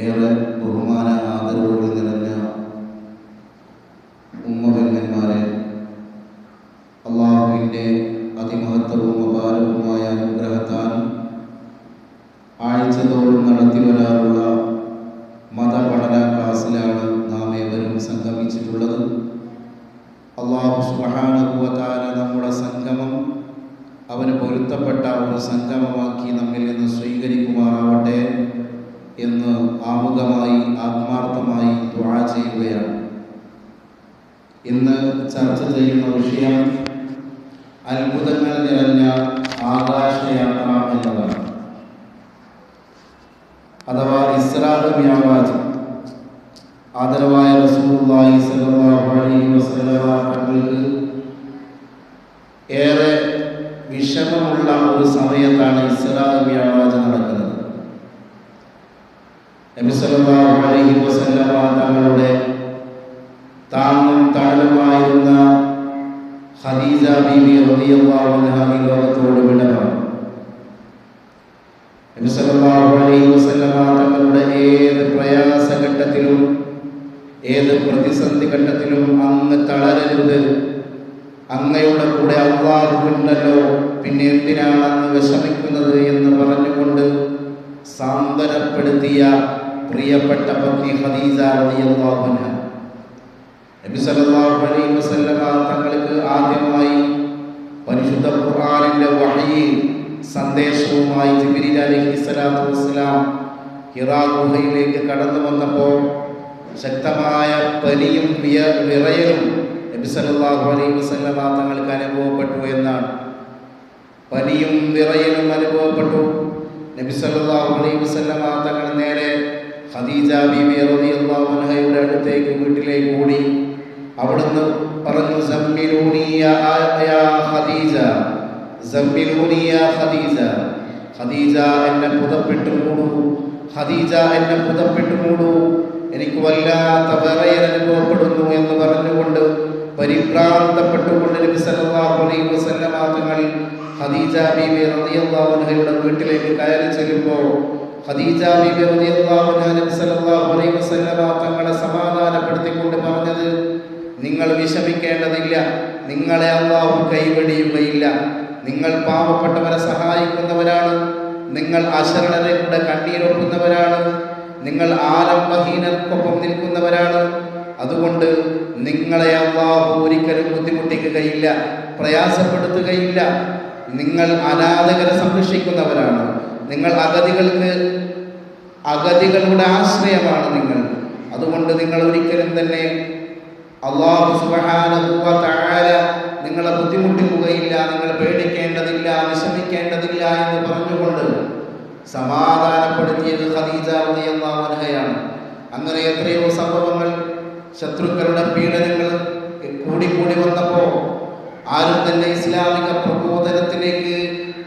ഏറെ ബഹുമാന ആദരവുകൾ നിറഞ്ഞ ഉമ്മപെങ്ങന്മാരെ അള്ളാഹുവിന്റെ അതിമഹത്വവും അപാരവുമായ അനുഗ്രഹത്താൽ ആഴ്ചതോറും നടത്തി വരാറുള്ള മതപഠന ക്ലാസ്സിലാണ് നാം ഏവരും സംഗമിച്ചിട്ടുള്ളത്. അള്ളാഹു സുബഹാനുഭവത്താല നമ്മുടെ സംഗമം അവന് പൊരുത്തപ്പെട്ട ഒരു സംഗമമാക്കി നമ്മിൽ നിന്ന് സ്വീകരിക്കുമാറാവട്ടെ. ആമുഖമായി ആത്മാർത്ഥമായി ദ്വാ ചെയ്യുകയാണ്. ഇന്ന് ചർച്ച ചെയ്യുന്ന വിഷയം അത്ഭുതങ്ങൾ നിറഞ്ഞ ആകാശയാത്ര എന്നതാണ്. അഥവാ വ്യാവാജ് ആദരവായ റസൂലുള്ളാഹി സ്വല്ലല്ലാഹു അലൈഹി വസല്ലമ തങ്ങൾക്ക് ഏറെ വിഷമമുള്ള ഒരു സമയത്താണ് ഇസ്രാദ് വ്യാവാജ് നടക്കുന്നത് നബി അലൈഹി വസല്ലമ തങ്ങളുടെ താങ്ങും തണലുമായിരുന്ന ഖദീജ ബീബി റളിയല്ലാഹു അൻഹ ഈ ലോകത്തോട് അലൈഹി വസല്ലമ തങ്ങളുടെ ഏത് പ്രയാസഘട്ടത്തിലും ഏത് പ്രതിസന്ധി ഘട്ടത്തിലും അങ്ങ് തളരരുത്. അങ്ങയുടെ കൂടെ അള്ളാഹു ഉണ്ടല്ലോ. പിന്നെ എന്തിനാണ് അങ്ങ് വിഷമിക്കുന്നത് എന്ന് പറഞ്ഞുകൊണ്ട് സാന്ത്വനപ്പെടുത്തിയ പ്രിയപ്പെട്ട പത്നി ഹദീജ റളിയല്ലാഹു അൻഹ. നബി സല്ലല്ലാഹു അലൈഹി വസല്ലമ തങ്ങൾക്ക് ആദ്യമായി പരിശുദ്ധ ഖുർആനിന്റെ വഹയി സന്ദേശവുമായി ജിബ്രീൽ അലൈഹി സ്വലാത്തു വസ്സലാം ഹിറാ ഗുഹയിലേക്ക് കടന്നു വന്നപ്പോൾ ശക്തമായ പനിയും വിയ- വിറയലും നബി സല്ലല്ലാഹു അലൈഹി വസല്ലമ തങ്ങൾക്ക് അനുഭവപ്പെട്ടു എന്നാണ്. പനിയും വിറയലും അനുഭവപ്പെട്ടു. നബി സല്ലല്ലാഹു അലൈഹി വസല്ലമ തങ്ങൾ നേരെ ഖദീജ ബീബി റളിയല്ലാഹു അൻഹയുടെ അടുത്തേക്ക് വീട്ടിലേക്ക് ഓടി. അവിടുന്ന് പറഞ്ഞു സമ്മിലൂനി യാ ഖദീജ സമ്മിലൂനി യാ ഖദീജ. ഖദീജ എന്നെ പുതപ്പിട്ട് മൂടൂ. ഖദീജ എന്നെ പുതപ്പിട്ട് മൂടൂ. എനിക്ക് വല്ലാത്ത വിറയൽ അനുഭവപ്പെടുന്നു എന്ന് പറഞ്ഞുകൊണ്ട് പരിഭ്രാന്തപ്പെട്ടുകൊണ്ട് നബി സല്ലല്ലാഹു അലൈഹി വസല്ലമ തങ്ങൾ ഖദീജ ബീബി റളിയല്ലാഹു അൻഹയുടെ വീട്ടിലേക്ക് കയറി ചെല്ലുമ്പോൾ ഖദീജ സല്ലല്ലാഹു അലൈഹി വസല്ലമ തങ്ങളെ സമാധാനപ്പെടുത്തിക്കൊണ്ട് പറഞ്ഞത് നിങ്ങൾ വിഷമിക്കേണ്ടതില്ല. നിങ്ങളെ അള്ളാഹു കൈവെടിയുകയില്ല. നിങ്ങൾ പാവപ്പെട്ടവരെ സഹായിക്കുന്നവരാണ്. നിങ്ങൾ അശരണരെ കൂടെ കണ്ണീരൊപ്പുന്നവരാണ്. നിങ്ങൾ ആരംഭഹീനർക്കൊപ്പം നിൽക്കുന്നവരാണ്. അതുകൊണ്ട് നിങ്ങളെ അള്ളാഹു ഒരിക്കലും ബുദ്ധിമുട്ടിക്കുകയില്ല പ്രയാസപ്പെടുത്തുകയില്ല. നിങ്ങൾ അനാഥകരെ സംരക്ഷിക്കുന്നവരാണ്. നിങ്ങൾ അഗതികൾക്ക് അഗതികളുടെ ആശ്രയമാണ് നിങ്ങൾ. അതുകൊണ്ട് നിങ്ങൾ ഒരിക്കലും തന്നെ അള്ളാഹു സുബ്ഹാനഹു വ തആല നിങ്ങളെ ബുദ്ധിമുട്ടിക്കുകയില്ല നിങ്ങൾ പേടിക്കേണ്ടതില്ല വിഷമിക്കേണ്ടതില്ല എന്ന് പറഞ്ഞുകൊണ്ട് സമാധാനപ്പെടുത്തിയത് ഖദീജ റളിയല്ലാഹു അൻഹയാണ്. അങ്ങനെ എത്രയോ സംഭവങ്ങൾ ശത്രുക്കളുടെ പീഡനങ്ങൾ കൂടിക്കൂടി വന്നപ്പോൾ ആരും തന്നെ ഇസ്ലാമിക പ്രബോധനത്തിലേക്ക്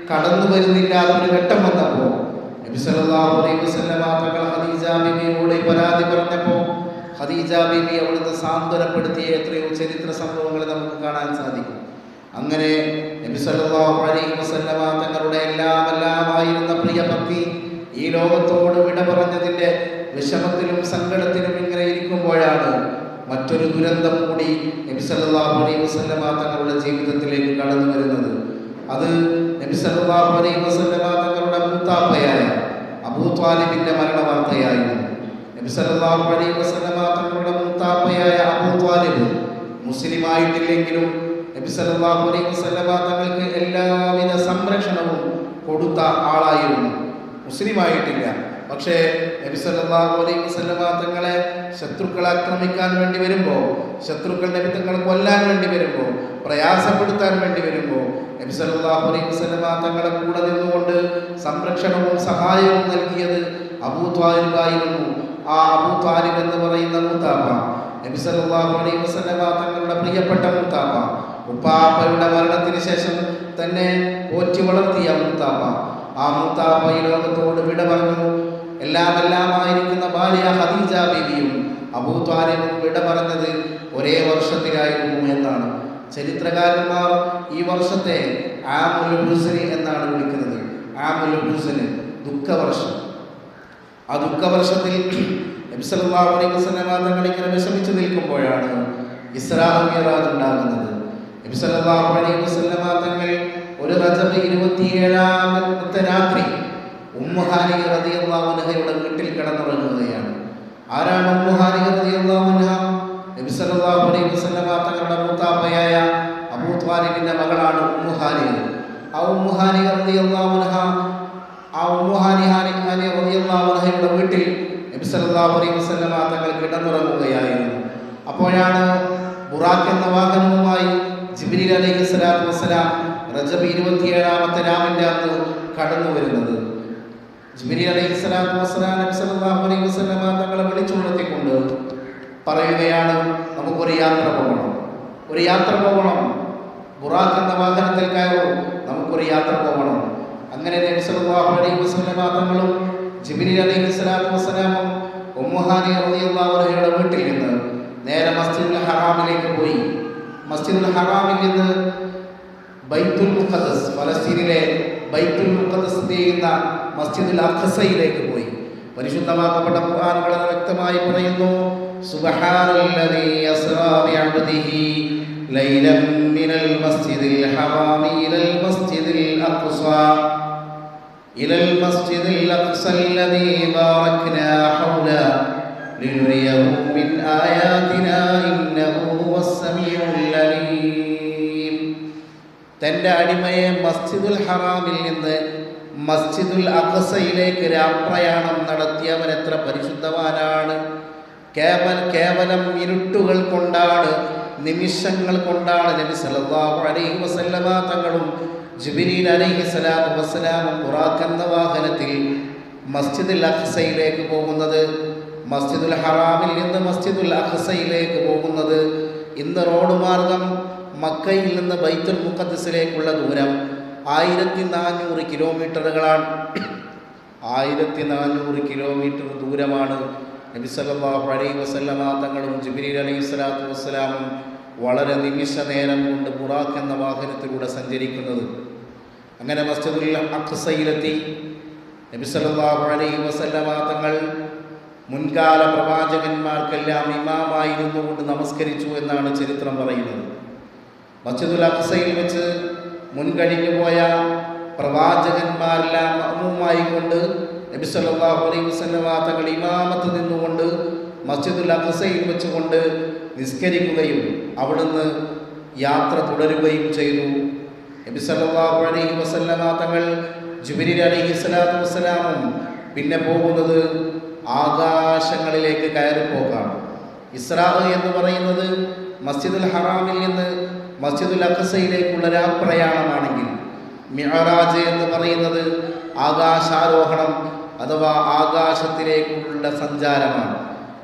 കടന്നു വരുന്നില്ല അതൊരു ഘട്ടം വന്നപ്പോൾ നബി സല്ലല്ലാഹു അലൈഹി വസല്ലമ തങ്ങൾ ഖദീജ ബിബിയോട് പരാതി പറഞ്ഞപ്പോൾ ഖദീജ ബിബി അവിടുന്ന് സാന്ത്വനപ്പെടുത്തിയ എത്രയോ ചരിത്ര സംഭവങ്ങൾ നമുക്ക് കാണാൻ സാധിക്കും. അങ്ങനെ നബി സല്ലല്ലാഹു അലൈഹി വസല്ലമ തങ്ങളുടെ എല്ലാം എല്ലാമായിരുന്ന പ്രിയ പത്നി ഈ ലോകത്തോട് വിട പറഞ്ഞതിന്റെ വിഷമത്തിലും സങ്കടത്തിലും ഇങ്ങനെ ഇരിക്കുമ്പോഴാണ് മറ്റൊരു ദുരന്തം കൂടി നബി സല്ലല്ലാഹു അലൈഹി വസല്ലമ തങ്ങളുടെ ജീവിതത്തിലേക്ക് കടന്നു വരുന്നത്. അത് നബി സല്ലല്ലാഹു അലൈഹി വസല്ലമ തങ്ങളുടെ മൂത്താപ്പയായ അബൂ ത്വാലിബിന്റെ മരണ വാർത്തയായിരുന്നു നബി സല്ലല്ലാഹു അലൈഹി വസല്ലമ തങ്ങളുടെ മൂത്താപ്പയായ അബൂ മുസ്ലിമായിട്ടില്ലെങ്കിലും നബി സല്ലല്ലാഹു അലൈഹി വസല്ലമ തങ്ങൾക്ക് എല്ലാവിധ സംരക്ഷണവും കൊടുത്ത ആളായിരുന്നു. മുസ്ലിമായിട്ടില്ല. പക്ഷേ നബി സല്ലല്ലാഹു അലൈഹി വസല്ലമ തങ്ങളെ ശത്രുക്കൾ ആക്രമിക്കാൻ വേണ്ടി വരുമ്പോൾ ശത്രുക്കൾ നബി കൊല്ലാൻ വേണ്ടി വരുമ്പോൾ പ്രയാസപ്പെടുത്താൻ വേണ്ടി വരുമ്പോൾ അലൈഹി വസല്ലമ തങ്ങളുടെ കൂടെ നിന്നുകൊണ്ട് സംരക്ഷണവും സഹായവും നൽകിയത് അബൂ ത്വാലിബായിരുന്നു ആ അബൂ എന്ന് പറയുന്ന മൂത്താപ്പ നബി സല്ലല്ലാഹു അലൈഹി വസല്ലമ തങ്ങളുടെ പ്രിയപ്പെട്ട മൂത്താപ്പ ഉപ്പാപ്പയുടെ മരണത്തിന് ശേഷം തന്നെ പോറ്റി വളർത്തിയ മൂത്താപ്പ ആ മൂത്താപ്പ ഈ ലോകത്തോട് വിട പറഞ്ഞു എല്ലാം എല്ലാമായിരിക്കുന്ന ഭാര്യ ഹദീജ ബീവിയും അബൂ വിട പറഞ്ഞത് ഒരേ വർഷത്തിലായിരുന്നു എന്നാണ്. ചരിത്രകാരന്മാർ ഈ വർഷത്തെ ആമുൽ ഹുസനി എന്നാണ് വിളിക്കുന്നത്. ആമുൽ ദുഃഖവർഷം. ആ ദുഃഖവർഷത്തിൽ തങ്ങളിങ്ങനെ വിഷമിച്ചു നിൽക്കുമ്പോഴാണ് ഇസ്രാ മിറാജ് ഉണ്ടാകുന്നത്. തങ്ങൾ ഒരു റജബ് ഇരുപത്തിയേഴാമത്തെ രാത്രി ഉമ്മുഹാനി അൻഹയുടെ വീട്ടിൽ കിടന്നുറങ്ങുകയാണ്. ആരാണ് ഉമ്മുഹാനി റളിയല്ലാഹു അൻഹ അലൈഹി വസല്ലമ തങ്ങളുടെ മൂത്താപ്പയായ അബൂ ത്വാലിബിന്റെ മകളാണ് ഉമ്മുഹാനി ആ ഉമ്മുഹാനി റളിയല്ലാഹു അൻഹ ആ ഉമ്മുഹാനി ഹാനി ഹാനി റളിയല്ലാഹു അൻഹയുടെ വീട്ടിൽ നബി സല്ലല്ലാഹു അലൈഹി വസല്ലമ തങ്ങൾ കിടന്നുറങ്ങുകയായിരുന്നു. അപ്പോഴാണ് ബുറാഖ് എന്ന വാഹനവുമായി ജിബ്രീൽ അലൈഹി സ്വലാത്തു വസ്സലാം റജബ് ഇരുപത്തിയേഴാമത്തെ രാമിന്റെ അന്ന് കടന്നു വരുന്നത്. ജിബ്രീൽ അലൈഹി സ്വലാത്തു വസ്സലാം നബി സല്ലല്ലാഹു അലൈഹി വസല്ലമ തങ്ങളെ വിളിച്ചുണർത്തിക്കൊണ്ട് പറയുകയാണ് നമുക്കൊരു യാത്ര പോകണം. ഒരു യാത്ര പോകണം. ബുറാഖ് എന്ന വാഹനത്തിൽ കയറും. നമുക്കൊരു യാത്ര പോകണം. അങ്ങനെ സല്ലല്ലാഹു അലൈഹി വസല്ലമ തങ്ങളും വസ്സലാമും ഉമ്മുഹാനി അൻഹയുടെ വീട്ടിൽ നിന്ന് നേരെ മസ്ജിദുൽ ഹറാമിലേക്ക് പോയി. മസ്ജിദുൽ ഹറാമിൽ നിന്ന് ബൈത്തുൽ മുഖദ്ദസ് ഫലസ്തീനിലെ ബൈത്തുൽ മുഖദസ് ചെയ്യുന്ന മസ്ജിദുൽ അഖസയിലേക്ക് പോയി. പരിശുദ്ധമാക്കപ്പെട്ട ഖുർആൻ വളരെ വ്യക്തമായി പറയുന്നു സുബ്ഹാനല്ലദീ യസ്റാ ബിഅബ്ദിഹി ലൈലൻ മിനൽ മസ്ജിദിൽ ഹറാമി ഇലൽ മസ്ജിദിൽ അഖ്സാ ഇലൽ മസ്ജിദിൽ അഖ്സ الذي باركنا حوله لنريه من آياتنا إنه هو السميع العليم തൻ്റെ അടിമയെ മസ്ജിദുൽ ഹറാമിൽ നിന്ന് മസ്ജിദുൽ അഖസയിലേക്ക് രാപ്രയാണം നടത്തിയവൻ എത്ര പരിശുദ്ധവാനാണ് കേവൽ കേവലം ഇരുട്ടുകൾ കൊണ്ടാണ് നിമിഷങ്ങൾ കൊണ്ടാണ് നബി സല്ലല്ലാഹു അലൈഹി വസല്ലമ തങ്ങളും ജിബ്രീൽ അലൈഹി സ്വലാത്തു വസ്സലാമും എന്ന വാഹനത്തിൽ മസ്ജിദുൽ അഖ്സയിലേക്ക് പോകുന്നത് മസ്ജിദുൽ ഹറാമിൽ നിന്ന് മസ്ജിദുൽ അഖ്സയിലേക്ക് പോകുന്നത് ഇന്ന് റോഡ് മാർഗം മക്കയിൽ നിന്ന് ബൈത്തുൽ മുഖദ്സിലേക്കുള്ള ദൂരം ആയിരത്തി നാനൂറ് കിലോമീറ്ററുകളാണ് ആയിരത്തി നാനൂറ് കിലോമീറ്റർ ദൂരമാണ് നബി സല്ലല്ലാഹു അലൈഹി വസല്ലമ തങ്ങളും ജിബ്രീൽ അലൈഹി സ്വലാത്തു വസ്സലാമും വളരെ നിമിഷ നേരം കൊണ്ട് ബുറാഖ് എന്ന വാഹനത്തിലൂടെ സഞ്ചരിക്കുന്നത്. അങ്ങനെ മസ്ജിദുൽ അഖ്സയിലെത്തി നബി സല്ലല്ലാഹു അലൈഹി വസല്ലമ തങ്ങൾ മുൻകാല പ്രവാചകന്മാർക്കെല്ലാം ഇമാമായിരുന്നു കൊണ്ട് നമസ്കരിച്ചു എന്നാണ് ചരിത്രം പറയുന്നത്. മസ്ജിദുൽ അഖ്സയിൽ വെച്ച് മുൻകഴിഞ്ഞു പോയ പ്രവാചകന്മാരെല്ലാം അമ്മുമായി കൊണ്ട് നബി സല്ലല്ലാഹു അലൈഹി വസല്ലമ തങ്ങൾ ഇമാമത്ത് നിന്നുകൊണ്ട് മസ്ജിദുൽ അഖ്സയിൽ വെച്ചുകൊണ്ട് നിസ്കരിക്കുകയും അവിടുന്ന് യാത്ര തുടരുകയും ചെയ്തു. നബി സല്ലല്ലാഹു അലൈഹി വസല്ലമ തങ്ങൾ ജിബ്രീൽ അലൈഹി സ്വലാത്തു വസ്സലാമും പിന്നെ പോകുന്നത് ആകാശങ്ങളിലേക്ക് കയറിപ്പോക്കാണ് ഇസ്രാഹ് എന്ന് പറയുന്നത് മസ്ജിദുൽ ഹറാമിൽ നിന്ന് മസ്ജിദുൽ അഖസയിലേക്കുള്ള രാപ്രയാണമാണെങ്കിൽ മിഹറാജ് എന്ന് പറയുന്നത് ആകാശാരോഹണം അഥവാ ആകാശത്തിലേക്കുള്ള സഞ്ചാരമാണ്.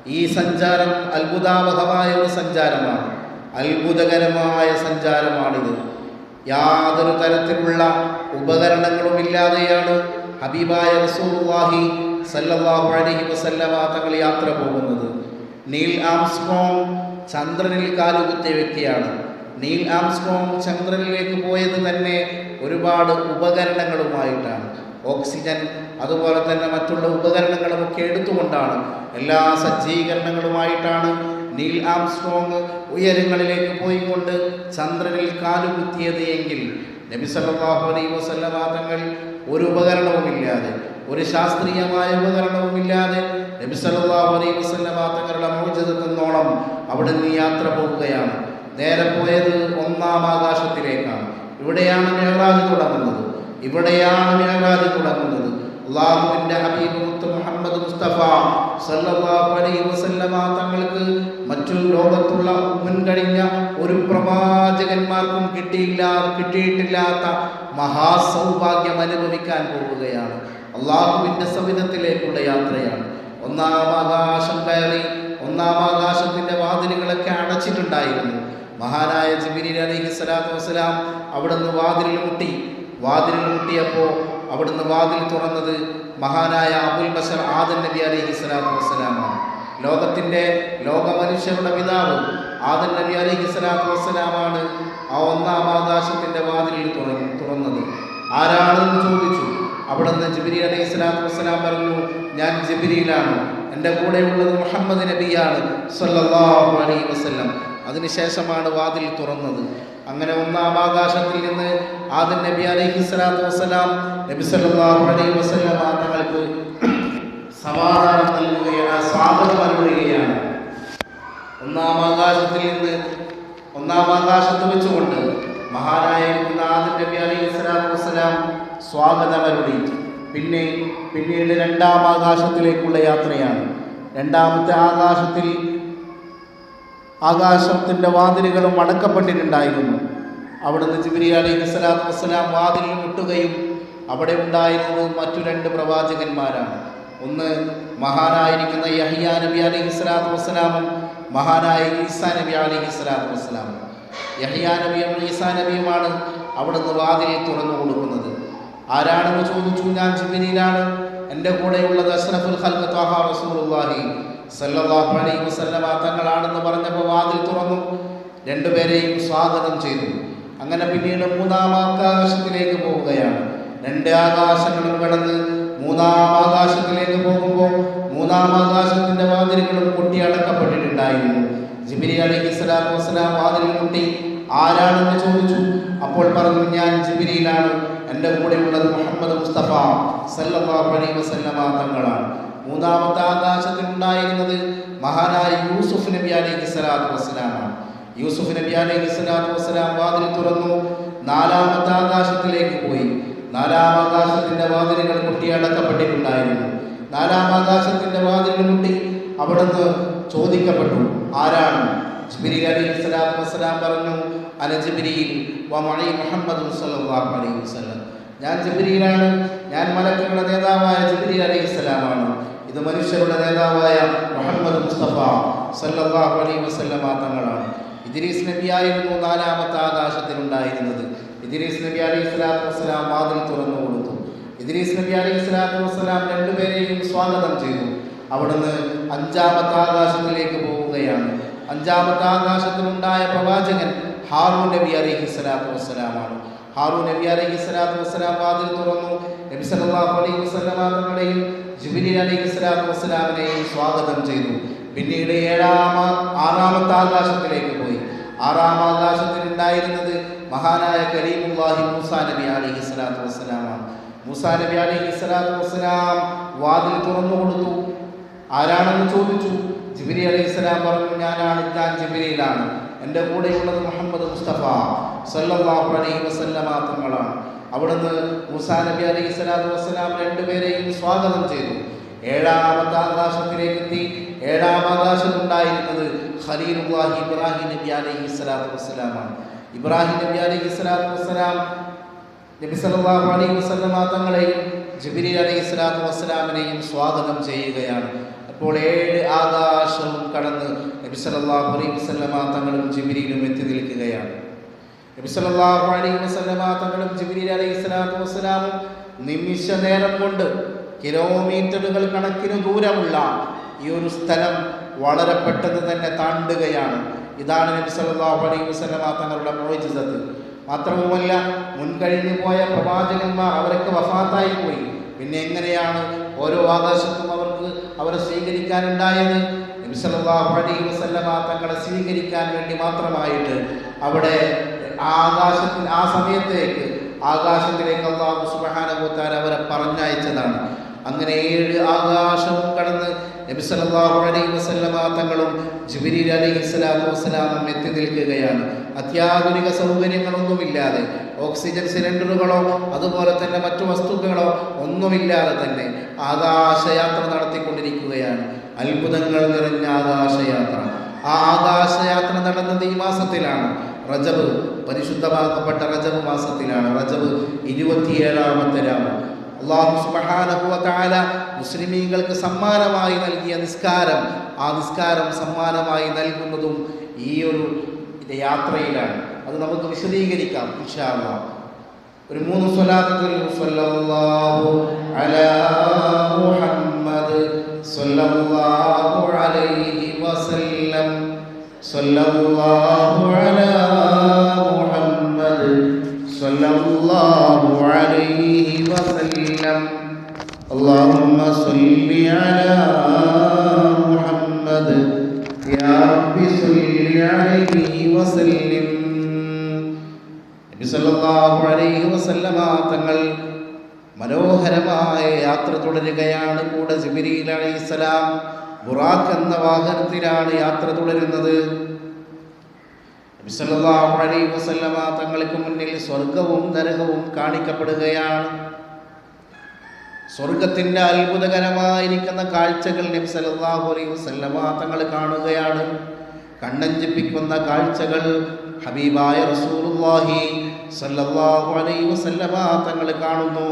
ഈ സഞ്ചാരം അത്ഭുതാവഹമായ ഒരു സഞ്ചാരമാണ്. അത്ഭുതകരമായ സഞ്ചാരമാണിത്. യാതൊരു തരത്തിലുള്ള ഉപകരണങ്ങളുമില്ലാതെയാണ് ഹബീബായ റസൂർവാഹി സല്ലാഹു അലൈഹി വസല്ലമ തങ്ങൾ യാത്ര പോകുന്നത്. നീൽ ആംസ്ട്രോങ് ചന്ദ്രനിൽ കാലുകുത്തിയ വ്യക്തിയാണ് നീൽ ആംസ്ട്രോങ് ചന്ദ്രനിലേക്ക് പോയത് തന്നെ ഒരുപാട് ഉപകരണങ്ങളുമായിട്ടാണ്. ഓക്സിജൻ അതുപോലെ തന്നെ മറ്റുള്ള ഉപകരണങ്ങളുമൊക്കെ എടുത്തുകൊണ്ടാണ് എല്ലാ സജ്ജീകരണങ്ങളുമായിട്ടാണ് നീൽ ആംസ്ട്രോങ് ഉയരങ്ങളിലേക്ക് പോയിക്കൊണ്ട് ചന്ദ്രനിൽ കാലുകുത്തിയത് എങ്കിൽ നബി സല്ലല്ലാഹു അലൈഹി വസല്ലമ തങ്ങൾ ഒരു ഉപകരണവുമില്ലാതെ ഒരു ശാസ്ത്രീയമായ ഉപകരണവുമില്ലാതെ നബി സല്ലല്ലാഹു അലൈഹി വസല്ലമ തങ്ങളുടെ മോചിതത്തെന്നോളം അവിടെ നിന്ന് യാത്ര പോവുകയാണ്. നേരെ പോയത് ഒന്നാം ആകാശത്തിലേക്കാണ്. ഇവിടെയാണ് മേളാജ് തുടങ്ങുന്നത്. ഇവിടെയാണ് മെഹറാജ് തുടങ്ങുന്നത്. അള്ളാഹുവിന്റെ ഹബീബ് മുത്ത് മുഹമ്മദ് മുസ്തഫ സല്ലല്ലാഹു അലൈഹി വസല്ലമ തങ്ങൾക്ക് മറ്റു ലോകത്തുള്ള മുൻകഴിഞ്ഞ ഒരു പ്രവാചകന്മാർക്കും കിട്ടിയില്ല കിട്ടിയിട്ടില്ലാത്ത മഹാസൗഭാഗ്യം അനുഭവിക്കാൻ പോവുകയാണ് അള്ളാഹുവിന്റെ സവിധത്തിലേക്കുള്ള യാത്രയാണ്. ഒന്നാം ആകാശം കയറി ഒന്നാം ആകാശത്തിന്റെ വാതിലുകളൊക്കെ അടച്ചിട്ടുണ്ടായിരുന്നു. മഹാനായ ജിബിരി അലൈഹി സ്വലാത്തു വസ്സലാം അവിടുന്ന് വാതിലിൽ മുട്ടി വാതിലിൽ കൂട്ടിയപ്പോൾ അവിടുന്ന് വാതിൽ തുറന്നത് മഹാനായ അബുൽ ബഷർ ആദൻ നബി അലൈഹി സ്വലാത്തു വസ്സലാമാണ്. ലോകത്തിന്റെ ലോകമനുഷ്യരുടെ പിതാവ് ആദൻ നബി അലൈഹി സ്വലാത്തു വസ്സലാമാണ് ആ ഒന്നാം ആകാശത്തിന്റെ വാതിലിൽ തുറന്നു തുറന്നത്. ആരാണെന്ന് ചോദിച്ചു. അവിടുന്ന് ജിബിരി അലൈഹി സ്വലാത്തു വസ്സലാം പറഞ്ഞു ഞാൻ ജിബിരിയിലാണ് എന്റെ കൂടെയുള്ളത് മുഹമ്മദ് നബിയാണ്. സല്ലാഹു അലൈഹി വസല്ലം. അതിനുശേഷമാണ് വാതിൽ തുറന്നത്. അങ്ങനെ ഒന്നാം ആകാശത്തിൽ നിന്ന് ആദ്യം നബി അലൈഹി സ്വലാത്തു വസ്സലാം നബി സല്ലല്ലാഹു അലൈഹി വസല്ലം തങ്ങൾക്ക് സമാധാനം നൽകുകയാണ് സ്വാഗതം നൽകുകയാണ് ഒന്നാം ആകാശത്തിൽ നിന്ന് ഒന്നാം ആകാശത്ത് വെച്ചുകൊണ്ട് മഹാനായിരിക്കുന്ന ആദ്യം നബി അലൈഹി സ്വലാത്തു വസ്സലാം സ്വാഗതം സ്വാഗതമരുളി പിന്നെ പിന്നീട് രണ്ടാം ആകാശത്തിലേക്കുള്ള യാത്രയാണ്. രണ്ടാമത്തെ ആകാശത്തിൽ ആകാശത്തിന്റെ വാതിലുകളും അടക്കപ്പെട്ടിട്ടുണ്ടായിരുന്നു. അവിടുന്ന് ജിബിരി അലി സ്വലാത്തു വസ്സലാം വാതിലിൽ മുട്ടുകയും അവിടെ ഉണ്ടായിരുന്നത് മറ്റു രണ്ട് പ്രവാചകന്മാരാണ്. ഒന്ന് മഹാനായിരിക്കുന്ന യഹിയ നബി അലൈഹി സ്വലാത്തു വസ്സലാമും മഹാനായ ഈസാ നബി അലൈഹി സ്വലാത്തു വസ്സലാമും. യഹിയ നബിയും ഈസാ നബിയുമാണ് അവിടുന്ന് വാതിൽ തുറന്നു കൊടുക്കുന്നത്. ആരാണെന്ന് ചോദിച്ചു? ഞാൻ ജിബിനിയിലാണ് എന്റെ കൂടെയുള്ളത് അഷ്റഫുൽ ഖൽഖ് ത്വാഹ റസൂലുള്ളാഹി. സല്ലല്ലാഹു അലൈ വസല്ലമ തങ്ങളാണെന്ന് പറഞ്ഞപ്പോൾ വാതിൽ തുറന്നു. രണ്ടുപേരെയും സ്വാഗതം ചെയ്തു. അങ്ങനെ പിന്നീട് മൂന്നാം ആകാശത്തിലേക്ക് പോവുകയാണ്. രണ്ട് ആകാശങ്ങളും കടന്ന് മൂന്നാം ആകാശത്തിലേക്ക് പോകുമ്പോൾ മൂന്നാം ആകാശത്തിന്റെ വാതിലുകളും കൊട്ടി അടക്കപ്പെട്ടിട്ടുണ്ടായിരുന്നു. ജിബിരി അലൈഹി സ്വലാത്തു വസ്സലാം വാതിൽ മുട്ടി ആരാണെന്ന് ചോദിച്ചു. അപ്പോൾ പറഞ്ഞു ഞാൻ ജിബിരിയിലാണ് എന്റെ കൂടെയുള്ളത് മുഹമ്മദ് മുസ്തഫ. സല്ലല്ലാഹു അലൈ വസല്ലമ തങ്ങളാണ്. മൂന്നാമത്തെ ആകാശത്തിൽ ഉണ്ടായിരുന്നത് മഹാനായ യൂസുഫ് നബി അലൈഹി സ്വലാത്തു വസ്സലാമാണ്. യൂസുഫ് നബി അലൈഹി സ്വലാത്തു വസ്സലാം വാതിൽ തുറന്നു നാലാമത്തെ ആകാശത്തിലേക്ക് പോയി. നാലാം ആകാശത്തിന്റെ വാതിലുകൾ മുട്ടിയടക്കപ്പെട്ടിട്ടുണ്ടായിരുന്നു നാലാം ആകാശത്തിന്റെ വാതിലുകൾ മുട്ടി അവിടുന്ന് ചോദിക്കപ്പെട്ടു ആരാണ്? ജിബിരി അലൈഹി സ്വലാത്തു വസ്സലാം പറഞ്ഞു അല ജിബിരിയിൽ മുഹമ്മദ് അലൈഹി വസല്ലം. ഞാൻ ജിബിരിയിലാണ് ഞാൻ മലക്കുകളുടെ നേതാവായ ജിബിരി അലൈഹി സ്വലാമാണ്. ഇത് മനുഷ്യരുടെ നേതാവായ മുഹമ്മദ് മുസ്തഫ സല്ലല്ലാഹു അലൈ വസല്ലമ തങ്ങളാണ്. ഇദ്രീസ് നബിയായിരുന്നു നാലാമത്തെ ആകാശത്തിലുണ്ടായിരുന്നത്. ഇദ്രീസ് നബി അലൈഹി സ്വലാത്തു വസ്സലാം വാതിൽ തുറന്നു കൊടുത്തു. ഇദ്രീസ് നബി അലൈഹി സ്വലാത്തു വസ്സലാം രണ്ടുപേരെയും സ്വാഗതം ചെയ്തു. അവിടുന്ന് അഞ്ചാമത്തെ ആകാശത്തിലേക്ക് പോവുകയാണ്. അഞ്ചാമത്തെ ആകാശത്തിലുണ്ടായ പ്രവാചകൻ ഹാറൂൻ നബി അലൈഹി സ്വലാത്തു വസ്സലാമാണ്. ഹാറൂൻ നബി അലൈഹി സ്വലാത്തു വസ്സലാം വാതിൽ തുറന്നു. അലൈഹി സ്വാഗതം ചെയ്തു. പിന്നീട് ഏഴാമ ആറാമത്തെ ആകാശത്തിലേക്ക് പോയി. ആറാം ആകാശത്തിൽ ഉണ്ടായിരുന്നത് മഹാനായ കരീമുല്ലാഹി മൂസാ നബി അലൈഹി സ്വലാത്തു വസ്സലാമാണ്. മൂസാ നബി അലൈഹി സ്വലാത്തു വസ്സലാം വാതിൽ തുറന്നു കൊടുത്തു. ആരാണെന്ന് ചോദിച്ചു? ജിബിരി അലൈഹി സ്വലാം പറഞ്ഞു ഞാനാണ് ഞാൻ ജിബിരിയിലാണ് എന്റെ കൂടെയുള്ളത് മുഹമ്മദ് മുസ്തഫ. സല്ലാഹു അലൈഹി വസല്ലമ തങ്ങളാണ്. അവിടുന്ന് മൂസാ നബി അലൈഹി സ്വലാത്തു വസ്സലാം രണ്ടുപേരെയും സ്വാഗതം ചെയ്തു. ഏഴാമത്തെ ആകാശത്തിലേക്ക് എത്തി. ഏഴാം ആകാശമുണ്ടായിരുന്നത് ഖലീലുല്ലാഹി ഇബ്രാഹിം നബി അലൈഹി സ്വലാത്തു വസ്സലാമാണ്. ഇബ്രാഹിം നബി അലൈഹി സ്വലാത്തു വസ്സലാം നബി സല്ലല്ലാഹു അലൈഹി വസല്ലമ തങ്ങളെയും ജിബ്രീൽ അലൈഹി സ്വലാത്തു വസ്സലാമിനെയും സ്വാഗതം ചെയ്യുകയാണ്. അപ്പോൾ ഏഴ് ആകാശവും കടന്ന് നബി സല്ലല്ലാഹു അലൈഹി വസല്ലമ തങ്ങളും ജിബ്രീലും എത്തി നിൽക്കുകയാണ്. അലൈഹി വസല്ലമ തങ്ങളും നിമിഷ നേരം കൊണ്ട് കിലോമീറ്ററുകൾ കണക്കിന് ദൂരമുള്ള ഈ ഒരു സ്ഥലം വളരെ പെട്ടെന്ന് തന്നെ താണ്ടുകയാണ്. ഇതാണ് നബി സല്ലല്ലാഹു അലൈഹി വസല്ലമ തങ്ങളുടെ മോചിതത്ത് മാത്രവുമല്ല മുൻകഴിഞ്ഞു പോയ പ്രവാചകന്മാർ അവരൊക്കെ വഫാത്തായി പോയി. പിന്നെ എങ്ങനെയാണ് ഓരോ ആകാശത്തും അവർക്ക് അവരെ സ്വീകരിക്കാനുണ്ടായത്? നബി സല്ലല്ലാഹു അലൈഹി വസല്ലമ തങ്ങളെ സ്വീകരിക്കാൻ വേണ്ടി മാത്രമായിട്ട് അവിടെ ആകാശത്തിൽ ആ സമയത്തേക്ക് ആകാശത്തിലേക്ക് അള്ളാഹു സുബ്ഹാനഹു വതആല അവരെ പറഞ്ഞയച്ചതാണ്. അങ്ങനെ ഏഴ് ആകാശവും കടന്ന് നബി സല്ലല്ലാഹു അലൈഹി വസല്ലമ തങ്ങളും ജിബ്രീൽ അലൈഹി സ്വലാത്തു വസ്സലാമും എത്തി നിൽക്കുകയാണ്. അത്യാധുനിക സൗകര്യങ്ങളൊന്നുമില്ലാതെ ഓക്സിജൻ സിലിണ്ടറുകളോ അതുപോലെ തന്നെ മറ്റു വസ്തുക്കളോ ഒന്നുമില്ലാതെ തന്നെ ആകാശയാത്ര നടത്തിക്കൊണ്ടിരിക്കുകയാണ്. അത്ഭുതങ്ങൾ നിറഞ്ഞ ആകാശയാത്ര. ആ ആകാശയാത്ര നടന്നത് ഈ മാസത്തിലാണ്. റജബ് പരിശുദ്ധമാക്കപ്പെട്ട റജബ് മാസത്തിലാണ്. റജബ് ഇരുപത്തിയേഴാമത്തെ രാവ് അള്ളാഹു സുബ്ഹാനഹു തആല മുസ്ലിമീങ്ങൾക്ക് സമ്മാനമായി നൽകിയ നിസ്കാരം. ആ നിസ്കാരം സമ്മാനമായി നൽകുന്നതും ഈ ഒരു യാത്രയിലാണ്. അത് നമുക്ക് വിശദീകരിക്കാം ഇൻഷാ അല്ലാഹ് ഒരു മൂന്ന് സ്വല്ലല്ലാഹു അലാ അലൈഹി വസല്ലം. തങ്ങൾ മനോഹരമായ യാത്ര തുടരുകയാണ് കൂടെ ജിബിരിയിൽ അലൈഹിസ്സലാം ബുറാഖ് എന്ന വാഹനത്തിലാണ് യാത്ര തുടരുന്നത്. അലൈഹി വസല്ലമ തങ്ങൾക്ക് മുന്നിൽ സ്വർഗവും നരകവും കാണിക്കപ്പെടുകയാണ്. സ്വർഗത്തിന്റെ അത്ഭുതകരമായിരിക്കുന്ന കാഴ്ചകൾ നബി സല്ലല്ലാഹു അലൈഹി വസല്ലമ തങ്ങൾ കാണുകയാണ്. കണ്ണഞ്ചിപ്പിക്കുന്ന കാഴ്ചകൾ ഹബീബായ റസൂലുള്ളാഹി സല്ലല്ലാഹു അലൈഹി വസല്ലമ തങ്ങൾ കാണുന്നു.